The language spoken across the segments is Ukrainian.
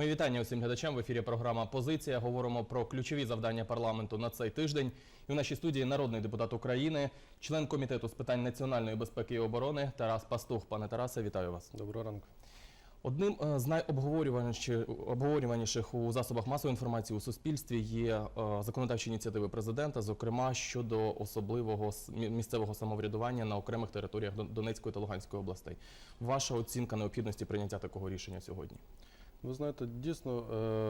Мої вітання усім глядачам. В ефірі програма Позиція. Говоримо про ключові завдання парламенту на цей тиждень. І в нашій студії народний депутат України, член комітету з питань національної безпеки і оборони Тарас Пастух. Пане Тарасе, вітаю вас. Доброго ранку. Одним е, з найобговорюваніших обговорюваніших у засобах масової інформації у суспільстві є е, законодавчі ініціативи президента, зокрема щодо особливого місцевого самоврядування на окремих територіях Дон- Донецької та Луганської областей. Ваша оцінка необхідності прийняття такого рішення сьогодні? Ви знаєте, дійсно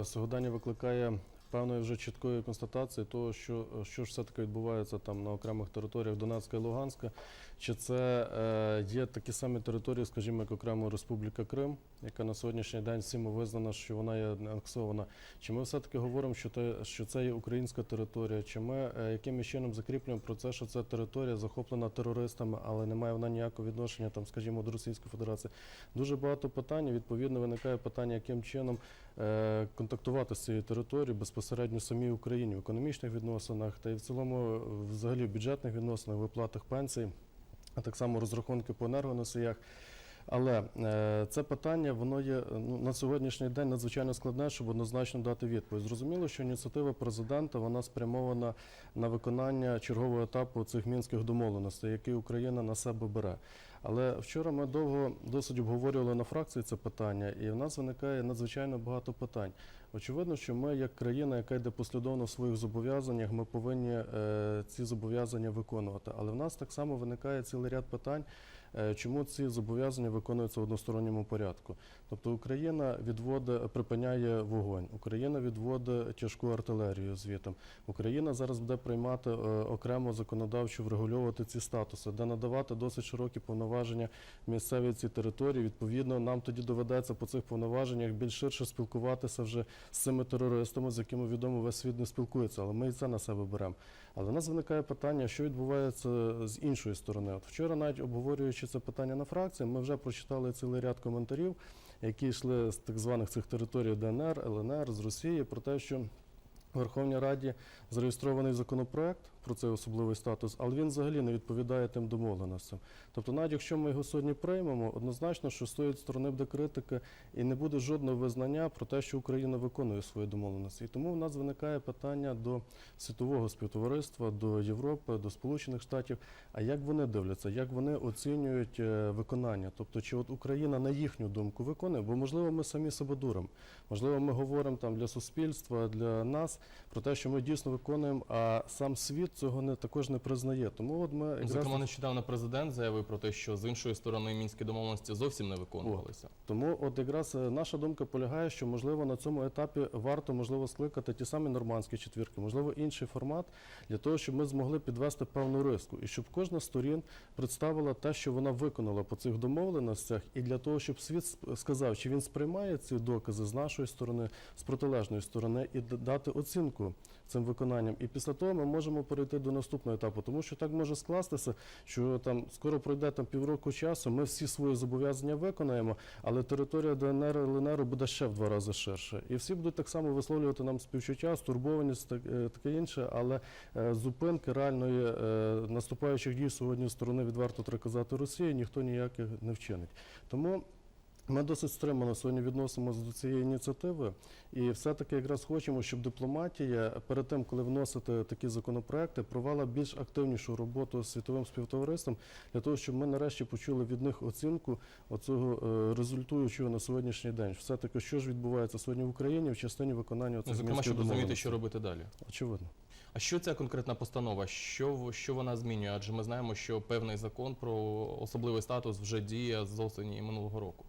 е, сьогодення викликає певної вже чіткої констатації того, що, що ж все-таки відбувається там на окремих територіях Донецька і Луганська. Чи це е, є такі самі території, скажімо, як окремо Республіка Крим, яка на сьогоднішній день всіми визнана, що вона є анексована. Чи ми все-таки говоримо, що, те, що це є українська територія? Чи ми е, якимось чином закріплюємо про це, що це територія захоплена терористами, але не має вона ніякого відношення, там, скажімо, до Російської Федерації? Дуже багато питань. Відповідно, виникає питання, яким чином е, контактувати з цією територією безпосередньо самій Україні в економічних відносинах та й в цілому, е, взагалі, в бюджетних відносинах, виплатах пенсій, а так само розрахунки по енергоносіях. Але е, це питання воно є ну, на сьогоднішній день надзвичайно складне, щоб однозначно дати відповідь. Зрозуміло, що ініціатива президента вона спрямована на виконання чергового етапу цих мінських домовленостей, які Україна на себе бере. Але вчора ми довго досить обговорювали на фракції це питання, і в нас виникає надзвичайно багато питань. Очевидно, що ми, як країна, яка йде послідовно в своїх зобов'язаннях, ми повинні е, ці зобов'язання виконувати. Але в нас так само виникає цілий ряд питань, чому ці зобов'язання виконуються в односторонньому порядку. Тобто Україна відводить, припиняє вогонь, Україна відводить тяжку артилерію звітом. Україна зараз буде приймати е, окремо законодавчо врегульовувати ці статуси, де надавати досить широкі повноваження місцевій цій території. Відповідно, нам тоді доведеться по цих повноваженнях більш ширше спілкуватися вже з цими терористами, з якими відомо весь світ не спілкується, але ми і це на себе беремо. Але в нас виникає питання, що відбувається з іншої сторони. От вчора, навіть обговорюючи це питання на фракції, ми вже прочитали цілий ряд коментарів, які йшли з так званих цих територій ДНР, ЛНР, з Росії, про те, що в Верховній Раді зареєстрований законопроект про цей особливий статус, але він взагалі не відповідає тим домовленостям. Тобто, навіть якщо ми його сьогодні приймемо, однозначно, що з тої сторони буде критика і не буде жодного визнання про те, що Україна виконує свої домовленості. І тому в нас виникає питання до світового співтовариства, до Європи, до Сполучених Штатів. А як вони дивляться, як вони оцінюють е, виконання? Тобто, чи от Україна на їхню думку виконує? Бо можливо, ми самі себе дуримо. Можливо, ми говоримо там для суспільства, для нас про те, що ми дійсно виконуємо, а сам світ цього не також не признає. Тому от ми якраз Зокрема, нещодавно президент заявив про те, що з іншої сторони мінські домовленості зовсім не виконувалися. Тому от якраз е, наша думка полягає, що можливо на цьому етапі варто можливо скликати ті самі нормандські четвірки, можливо, інший формат для того, щоб ми змогли підвести певну риску, і щоб кожна з сторін представила те, що вона виконала по цих домовленостях, і для того, щоб світ сказав, чи він сприймає ці докази з нашої сторони, з протилежної сторони, і дати оцінку цим виконанням. І після того ми можемо перейти до наступного етапу, тому що так може скластися, що там скоро пройде там півроку часу. Ми всі свої зобов'язання виконаємо, але територія ДНР ЛНР буде ще в два рази ширше. І всі будуть так само висловлювати нам співчуття, стурбованість, так- е, таке інше, але е, зупинки реальної е, наступаючих дій сьогодні сторони відверто треба казати Росії ніхто ніяких не вчинить. Тому. Ми досить стримано сьогодні відносимося до цієї ініціативи, і все-таки якраз хочемо, щоб дипломатія перед тим, коли вносити такі законопроекти, провела більш активнішу роботу з світовим співтовариством для того, щоб ми нарешті почули від них оцінку оцього е, результуючого на сьогоднішній день. Все-таки що ж відбувається сьогодні в Україні в частині виконання цих зокрема, щоб розуміти, що робити далі. Очевидно. А що ця конкретна постанова? Що, що вона змінює? Адже ми знаємо, що певний закон про особливий статус вже діє з осені минулого року.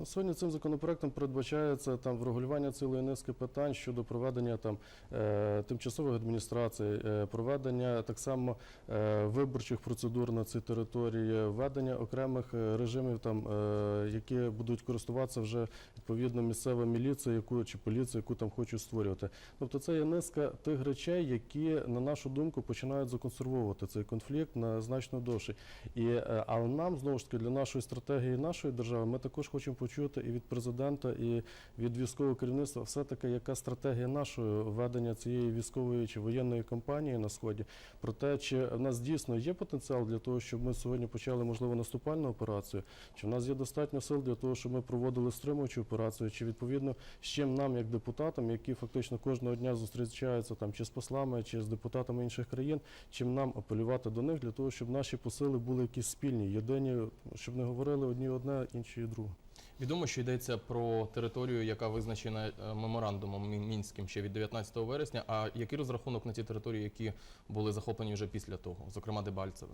Ну, сьогодні цим законопроектом передбачається там врегулювання цілої низки питань щодо проведення там е, тимчасових адміністрацій, е, проведення так само е, виборчих процедур на цій території, введення окремих е, режимів, там е, які будуть користуватися вже відповідно місцева міліція, яку чи поліція, яку там хочуть створювати. Тобто це є низка тих речей, які на нашу думку починають законсервовувати цей конфлікт на значно довше. І але нам знову ж таки для нашої стратегії нашої держави ми також хочемо почути і від президента, і від військового керівництва, все таки, яка стратегія нашої ведення цієї військової чи воєнної кампанії на сході, про те, чи в нас дійсно є потенціал для того, щоб ми сьогодні почали можливо наступальну операцію, чи в нас є достатньо сил для того, щоб ми проводили стримуючу операцію, чи відповідно з чим нам, як депутатам, які фактично кожного дня зустрічаються там чи з послами, чи з депутатами інших країн, чим нам апелювати до них для того, щоб наші посили були якісь спільні, єдині, щоб не говорили одні одне, інші друге. Відомо, що йдеться про територію, яка визначена е, меморандумом мінським ще від 19 вересня. А який розрахунок на ті території, які були захоплені вже після того, зокрема Дебальцеве?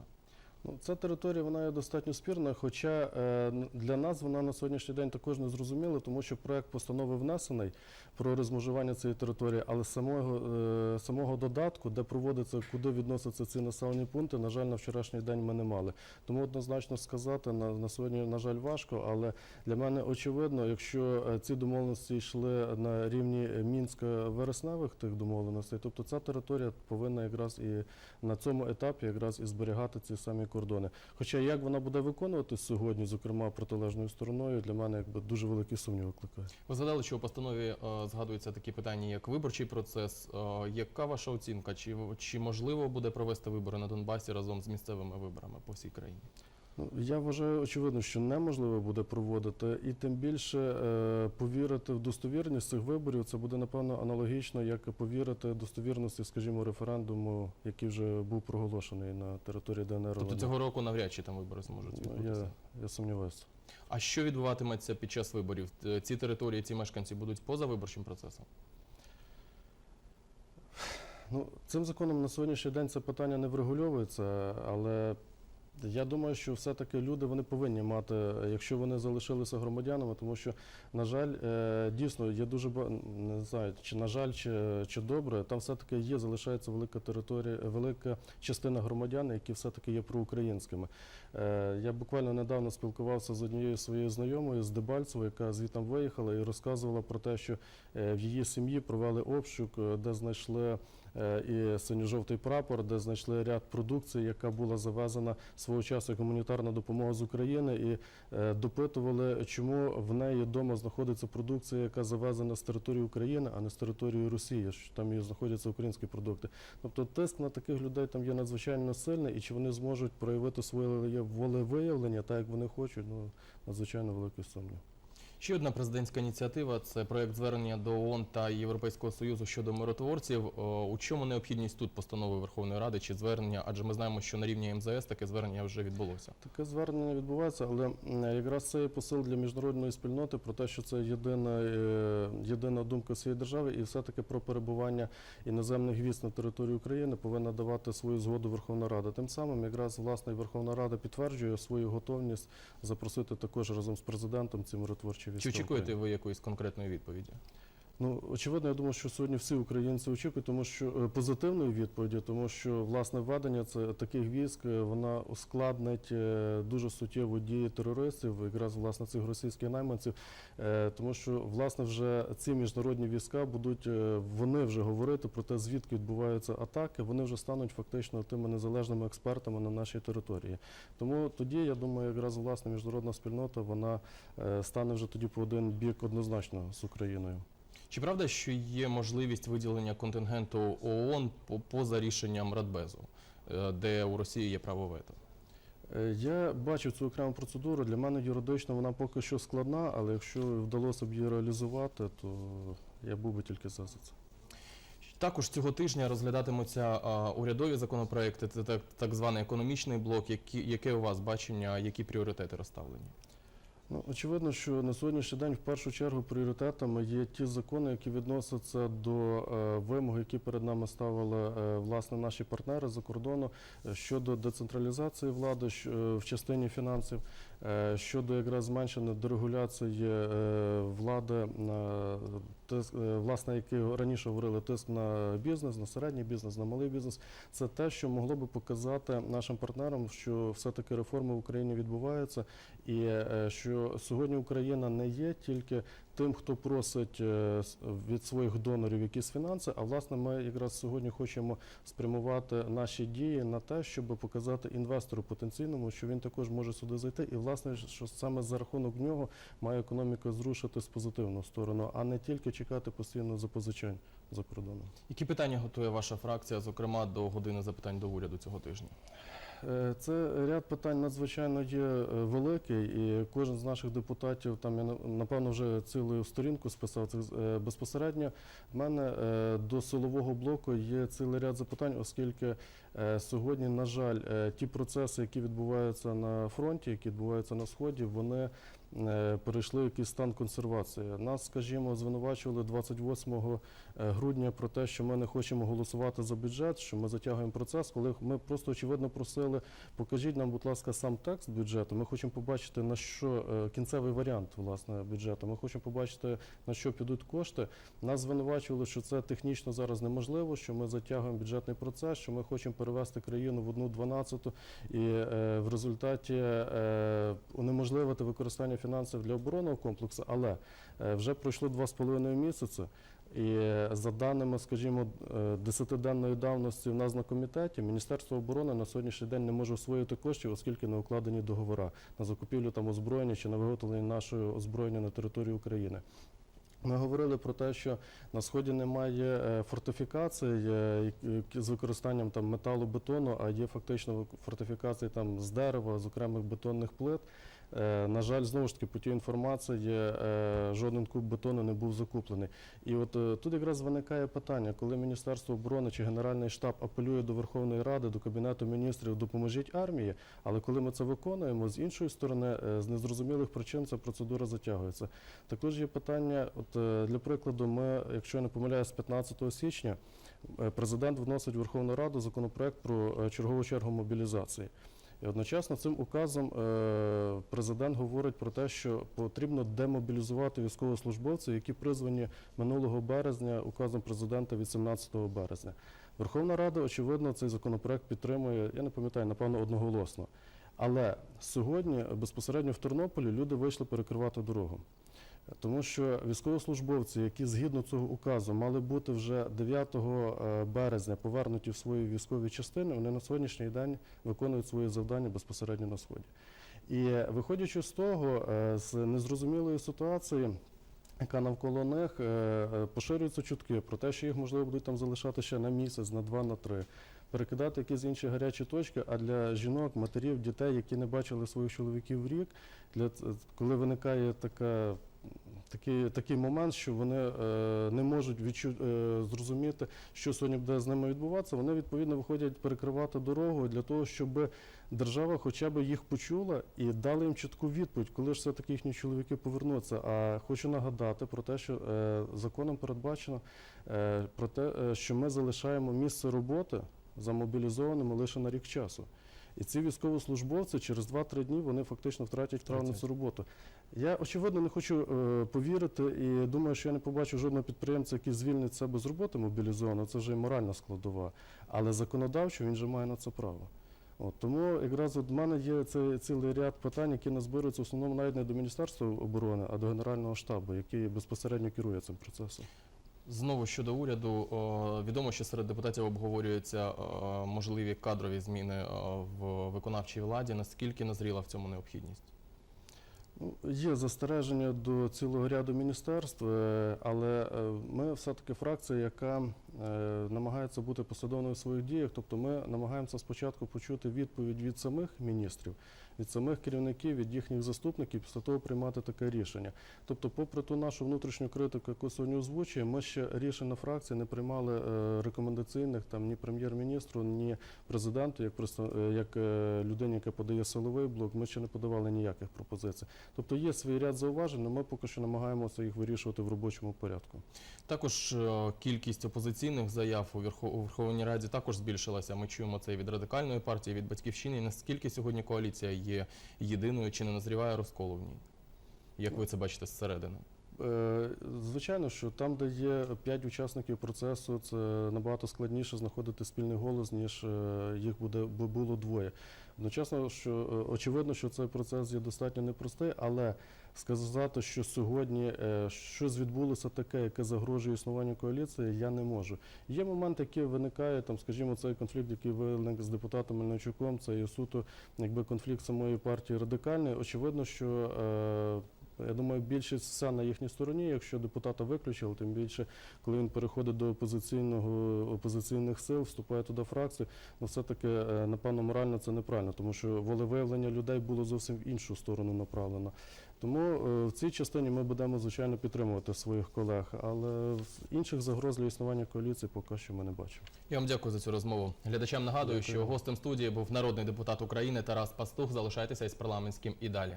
Ну, ця територія вона є достатньо спірна, хоча е, для нас вона на сьогоднішній день також не зрозуміла, тому що проект постанови внесений про розмежування цієї території, але самого, е, самого додатку, де проводиться, куди відносяться ці населені пункти, на жаль, на вчорашній день ми не мали. Тому однозначно сказати на, на сьогодні, на жаль, важко, але для мене очевидно, якщо е, ці домовленості йшли на рівні мінсько-вересневих тих домовленостей, тобто ця територія повинна якраз і на цьому етапі якраз і зберігати ці самі кордони. Хоча як вона буде виконуватись сьогодні, зокрема протилежною стороною, для мене якби дуже великі сумніви викликає. Ви згадали, що у постанові е, згадуються такі питання, як виборчий процес. Е, яка ваша оцінка? Чи, чи можливо буде провести вибори на Донбасі разом з місцевими виборами по всій країні? Ну, я вважаю, очевидно, що неможливо буде проводити, і тим більше е, повірити в достовірність цих виборів. Це буде напевно аналогічно, як повірити в достовірності, скажімо, референдуму, який вже був проголошений на території ДНР. Тобто цього року навряд чи там вибори зможуть Ну, відбутися. я, я сумніваюся. А що відбуватиметься під час виборів? Ці території, ці мешканці будуть поза виборчим процесом? Ну, цим законом на сьогоднішній день це питання не врегульовується, але я думаю, що все-таки люди вони повинні мати, якщо вони залишилися громадянами, тому що, на жаль, е, дійсно є дуже не знаю, чи на жаль, чи, чи добре, там все-таки є, залишається велика територія, велика частина громадян, які все-таки є проукраїнськими. Е, Я буквально недавно спілкувався з однією своєю знайомою з Дебальцево, яка звітом виїхала і розказувала про те, що е, в її сім'ї провели обшук, де знайшли і синьо-жовтий прапор, де знайшли ряд продукції, яка була завезена свого часу гуманітарна допомога з України, і е, допитували, чому в неї вдома знаходиться продукція, яка завезена з території України, а не з території Росії, що там і знаходяться українські продукти. Тобто тиск на таких людей там є надзвичайно сильний, і чи вони зможуть проявити своє волевиявлення так, як вони хочуть, ну надзвичайно великий сумнів. Ще одна президентська ініціатива це проект звернення до ООН та Європейського союзу щодо миротворців. У чому необхідність тут постанови Верховної Ради чи звернення? Адже ми знаємо, що на рівні МЗС таке звернення вже відбулося. Таке звернення відбувається, але якраз це посил для міжнародної спільноти про те, що це єдина, е, єдина думка всієї держави, і все-таки про перебування іноземних військ на території України повинна давати свою згоду Верховна Рада. Тим самим якраз власне Верховна Рада підтверджує свою готовність запросити також разом з президентом ці миротворчі війська. Чи очікуєте ви якоїсь конкретної відповіді? Ну, очевидно, я думаю, що сьогодні всі українці очікують, тому що е, позитивної відповіді, тому що власне введення це таких військ е, вона ускладнить е, дуже суттєво дії терористів, якраз власне цих російських найманців, е, тому що власне вже ці міжнародні війська будуть е, вони вже говорити про те, звідки відбуваються атаки. Вони вже стануть фактично тими незалежними експертами на нашій території. Тому тоді я думаю, якраз власне міжнародна спільнота вона е, стане вже тоді по один бік однозначно з Україною. Чи правда, що є можливість виділення контингенту ООН поза рішенням Радбезу, е, де у Росії є право вето? Е, Я бачив цю окрему процедуру. Для мене юридично вона поки що складна, але якщо вдалося б її реалізувати, то я був би тільки за за це. Також цього тижня розглядатимуться урядові законопроекти, це так, так званий економічний блок. Які, яке у вас бачення, які пріоритети розставлені? Ну, очевидно, що на сьогоднішній день в першу чергу пріоритетами є ті закони, які відносяться до е, вимог, які перед нами ставили е, власне наші партнери за кордону е, щодо децентралізації влади в частині фінансів, щодо якраз зменшення дерегуляції влади на тиск, власне, які раніше говорили, тиск на бізнес, на середній бізнес, на малий бізнес. Це те, що могло би показати нашим партнерам, що все-таки реформи в Україні відбуваються, і е, що сьогодні Україна не є тільки тим, хто просить е, від своїх донорів якісь фінанси. А власне, ми якраз сьогодні хочемо спрямувати наші дії на те, щоб показати інвестору потенційному, що він також може сюди зайти, і власне, що саме за рахунок нього має економіка зрушити з позитивну сторону, а не тільки чекати постійно запозичань за кордоном. Які питання готує ваша фракція, зокрема до години запитань до уряду цього тижня? Е, Це ряд питань надзвичайно є е, великий, і кожен з наших депутатів там я напевно вже цілу сторінку списав. Це безпосередньо в мене е, до силового блоку є цілий ряд запитань, оскільки сьогодні, на жаль, ті процеси, які відбуваються на фронті, які відбуваються на сході, вони перейшли в якийсь стан консервації. Нас, скажімо, звинувачували 28 е, грудня про те, що ми не хочемо голосувати за бюджет, що ми затягуємо процес, коли ми просто очевидно просили, покажіть нам, будь ласка, сам текст бюджету. Ми хочемо побачити на що е, кінцевий варіант власне бюджету. Ми хочемо побачити на що підуть кошти. Нас звинувачували, що це технічно зараз неможливо, що ми затягуємо бюджетний процес, що ми хочемо перевести країну в одну дванадцяту і е, в результаті е, унеможливити використання фінансів для оборонного комплексу. Але е, вже пройшло два з половиною місяці. І е, за даними, скажімо, е, десятиденної давності в нас на комітеті, Міністерство оборони на сьогоднішній день не може освоїти коштів, оскільки не укладені договори на закупівлю там озброєння чи на виготовлення нашого озброєння на території України. Ми говорили про те, що на сході немає фортифікацій з використанням там металу, бетону, а є фактично фортифікації там з дерева, з окремих бетонних плит. Е, На жаль, знову ж таки, по тій інформації е, жоден куб бетону не був закуплений. І от е, тут якраз виникає питання, коли Міністерство оборони чи Генеральний штаб апелює до Верховної Ради, до Кабінету міністрів, допоможіть армії, але коли ми це виконуємо, з іншої сторони, з незрозумілих причин ця процедура затягується. Також є питання, от для прикладу, ми, якщо я не помиляюсь, 15 січня президент вносить в Верховну Раду законопроект про чергову чергу мобілізації. І одночасно цим указом е, президент говорить про те, що потрібно демобілізувати військовослужбовців, які призвані минулого березня указом президента від 17 березня. Верховна Рада, очевидно, цей законопроект підтримує, я не пам'ятаю, напевно, одноголосно. Але сьогодні безпосередньо в Тернополі люди вийшли перекривати дорогу. Тому що військовослужбовці, які згідно цього указу мали бути вже 9 е, березня повернуті в свої військові частини, вони на сьогоднішній день виконують свої завдання безпосередньо на сході. І е, виходячи з того, е, з незрозумілої ситуації, яка навколо них поширюються чутки про те, що їх можливо будуть там залишати ще на місяць, на два, на три. Перекидати якісь інші гарячі точки, а для жінок, матерів, дітей, які не бачили своїх чоловіків в рік, для коли виникає така такий, такий момент, що вони е, не можуть відчу, е, зрозуміти, що сьогодні буде з ними відбуватися, вони відповідно виходять перекривати дорогу для того, щоб держава хоча б їх почула і дала їм чітку відповідь, коли ж все-таки їхні чоловіки повернуться. А хочу нагадати про те, що е, законом передбачено про те, що ми залишаємо місце роботи за мобілізованими лише на рік часу. І ці військовослужбовці через 2-3 дні вони фактично втратять право на цю роботу. Я очевидно не хочу е, повірити і думаю, що я не побачу жодного підприємця, який звільнить себе з роботи мобілізовано. Це вже і моральна складова. Але законодавчо він же має на це право. От, тому якраз от в мене є цей цілий ряд питань, які назбируються в основному навіть не до Міністерства оборони, а до Генерального штабу, який безпосередньо керує цим процесом. Знову щодо уряду, відомо, що серед депутатів обговорюються можливі кадрові зміни в виконавчій владі. Наскільки назріла в цьому необхідність? Є застереження до цілого ряду міністерств, е, але е, ми все-таки фракція, яка намагається бути послідовною в своїх діях. Тобто ми намагаємося спочатку почути відповідь від самих міністрів, від самих керівників, від їхніх заступників, після того приймати таке рішення. Тобто, попри ту нашу внутрішню критику, яку сьогодні озвучує, ми ще рішень на фракції не приймали е, рекомендаційних там ні прем'єр-міністру, ні президенту, як представ- е, як е, людині, яка подає силовий блок. Ми ще не подавали ніяких пропозицій. Тобто є свій ряд зауважень, але ми поки що намагаємося їх вирішувати в робочому порядку. Також е, кількість опозиційних заяв у, Верхо- Верховній Раді також збільшилася. Ми чуємо це від радикальної партії, від батьківщини. Наскільки сьогодні коаліція є єдиною чи не назріває розколу в ній? Як ви це бачите зсередини? Е, Звичайно, що там, де є п'ять учасників процесу, це набагато складніше знаходити спільний голос, ніж е, їх буде бу- було двоє. Одночасно, що е, очевидно, що цей процес є достатньо непростий, але сказати, що сьогодні щось відбулося таке, яке загрожує існуванню коаліції, я не можу. Є момент, який виникає, там, скажімо, цей конфлікт, який виник з депутатом Мельничуком, це є суто якби конфлікт самої партії радикальної. Очевидно, що я думаю, більшість вся на їхній стороні. Якщо депутата виключили, тим більше, коли він переходить до опозиційного опозиційних сил, вступає туди фракцію, ну все-таки, е, напевно, морально це неправильно, тому що волевиявлення людей було зовсім в іншу сторону направлено. Тому е, в цій частині ми будемо, звичайно, підтримувати своїх колег, але в інших загроз для існування коаліції поки що ми не бачимо. Я вам дякую за цю розмову. Глядачам нагадую, Дякую. що гостем студії був народний депутат України Тарас Пастух. Залишайтеся із парламентським і далі.